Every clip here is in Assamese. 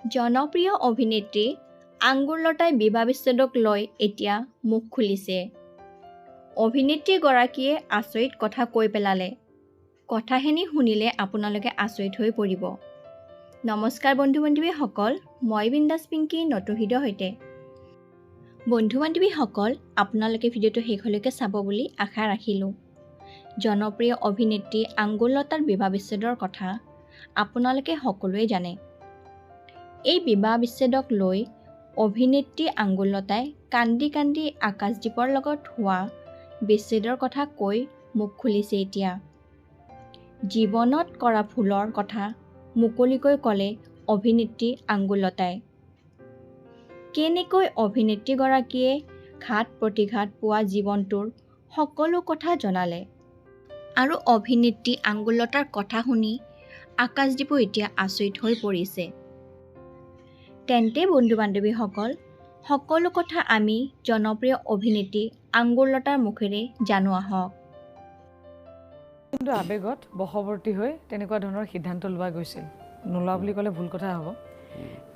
জনপ্ৰিয় অভিনেত্ৰী আঙ্গুৰলতাই বিবাহ বিচ্ছেদক লৈ এতিয়া মুখ খুলিছে। অভিনেত্ৰীগৰাকীয়ে আচৰিত কথা কৈ পেলালে। কথাখিনি শুনিলে আপোনালোকে আচৰিত হৈ পৰিব। নমস্কাৰ বন্ধু বান্ধৱীসকল মই বিন্দাছ পিংকী ভিডিঅ'ৰ সৈতে। বন্ধু বান্ধৱীসকল আপোনালোকে ভিডিঅ'টো শেষলৈকে চাব বুলি আশা ৰাখিলোঁ। জনপ্ৰিয় অভিনেত্ৰী আঙ্গুলতাৰ বিবাহ বিচ্ছেদৰ কথা আপোনালোকে সকলোৱে জানে। এই বিবাহ বিচ্ছেদক লৈ অভিনেত্ৰী আঙ্গুলতাই কান্দি কান্দি আকাশদ্বীপৰ লগত হোৱা বিচ্ছেদৰ কথা কৈ মুখ খুলিছে এতিয়া। জীৱনত কৰা ভুলৰ কথা মুকলিকৈ ক'লে অভিনেত্ৰী আঙ্গুলতাই কেনেকৈ অভিনেত্ৰীগৰাকীয়ে ঘাত প্ৰতিঘাত পোৱা জীৱনটোৰ সকলো কথা জনালে? আৰু অভিনেত্ৰী আঙ্গুলতাৰ কথা শুনি আকাশদ্বীপো এতিয়া আচৰিত হৈ পৰিছে। তেন্তে বন্ধু বান্ধৱীসকল সকলো কথা আমি জনপ্ৰিয় অভিনেত্ৰী আঙ্গুলতাৰ মুখেৰে জানো আহক। কিন্তু আৱেগত বশৱৰ্তী হৈ তেনেকুৱা ধৰণৰ সিদ্ধান্ত লোৱা গৈছিল। নোলোৱা বুলি ক'লে ভুল কথা হ'ব।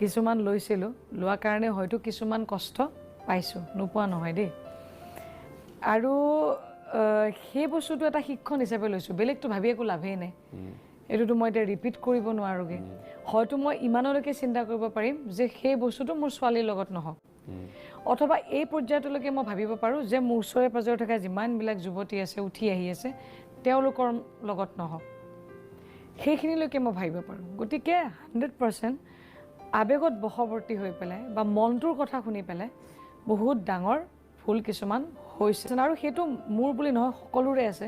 কিছুমান লৈছিলোঁ লোৱাৰ কাৰণে হয়তো কিছুমান কষ্ট পাইছোঁ নোপোৱা নহয় দেই। আৰু সেই বস্তুটো এটা শিক্ষণ হিচাপে লৈছোঁ বেলেগটো ভাবি একো লাভেই নাই। এইটোতো মই এতিয়া ৰিপিট কৰিব নোৱাৰোগৈ। হয়তো মই ইমানলৈকে চিন্তা কৰিব পাৰিম যে সেই বস্তুটো মোৰ ছোৱালীৰ লগত নহওক। অথবা এই পৰ্যায়টোলৈকে মই ভাবিব পাৰোঁ যে মোৰ ওচৰে পাঁজৰে থকা যিমানবিলাক যুৱতী আছে উঠি আহি আছে তেওঁলোকৰ লগত নহওক। সেইখিনিলৈকে মই ভাবিব পাৰোঁ। গতিকে হাণ্ড্ৰেড পাৰ্চেণ্ট আৱেগত বশৱৰ্তী হৈ পেলাই বা মনটোৰ কথা শুনি পেলাই বহুত ডাঙৰ ভুল কিছুমান হৈছে। আৰু সেইটো মোৰ বুলি নহয় সকলোৰে আছে।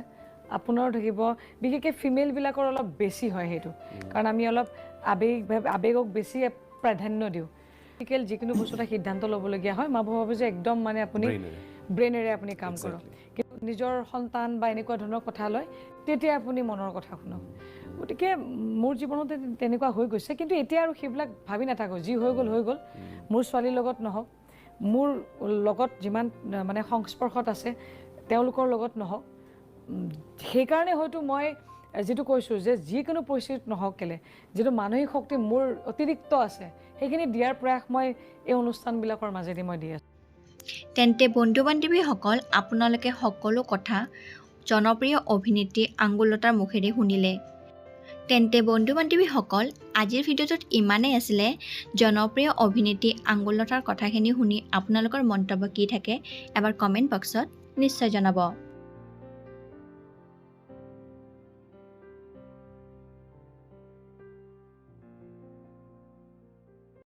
আপোনাৰো থাকিব। বিশেষকৈ ফিমেলবিলাকৰ অলপ বেছি হয় সেইটো। কাৰণ আমি অলপ আৱেগ আৱেগক বেছি প্ৰাধান্য দিওঁ। ফিজিকেল যিকোনো বস্তু এটা সিদ্ধান্ত ল'বলগীয়া হয় মই ভাবোঁ যে একদম মানে আপুনি ব্ৰেইনেৰে আপুনি কাম কৰক। কিন্তু নিজৰ সন্তান বা এনেকুৱা ধৰণৰ কথা লয় তেতিয়া আপুনি মনৰ কথা শুনক। গতিকে মোৰ জীৱনত তেনেকুৱা হৈ গৈছে। কিন্তু এতিয়া আৰু সেইবিলাক ভাবি নাথাকোঁ। যি হৈ গ'ল হৈ গ'ল। মোৰ ছোৱালীৰ লগত নহওক। মোৰ লগত যিমান মানে সংস্পৰ্শত আছে তেওঁলোকৰ লগত নহওক। সেইকাৰণে হয়তো মই যিটো কৈছোঁ যে যিকোনো পৰিস্থিতিত নহওক কেলে, যিটো মানসিক শক্তি মোৰ অতিৰিক্ত আছে, সেইখিনি দিয়াৰ প্ৰয়াস মই এই অনুষ্ঠানবিলাকৰ মাজেদি মই দি আছোঁ। তেন্তে বন্ধু বান্ধৱীসকল আপোনালোকে সকলো কথা জনপ্ৰিয় অভিনেত্ৰী আঙ্গুলতাৰ মুখেৰে শুনিলে। তেন্তে বন্ধু বান্ধৱীসকল আজিৰ ভিডিঅ'টোত ইমানেই আছিলে। জনপ্ৰিয় অভিনেত্ৰী আঙ্গুলতাৰ কথাখিনি শুনি আপোনালোকৰ মন্তব্য কি থাকে, এবাৰ কমেণ্ট বক্সত নিশ্চয় জনাব।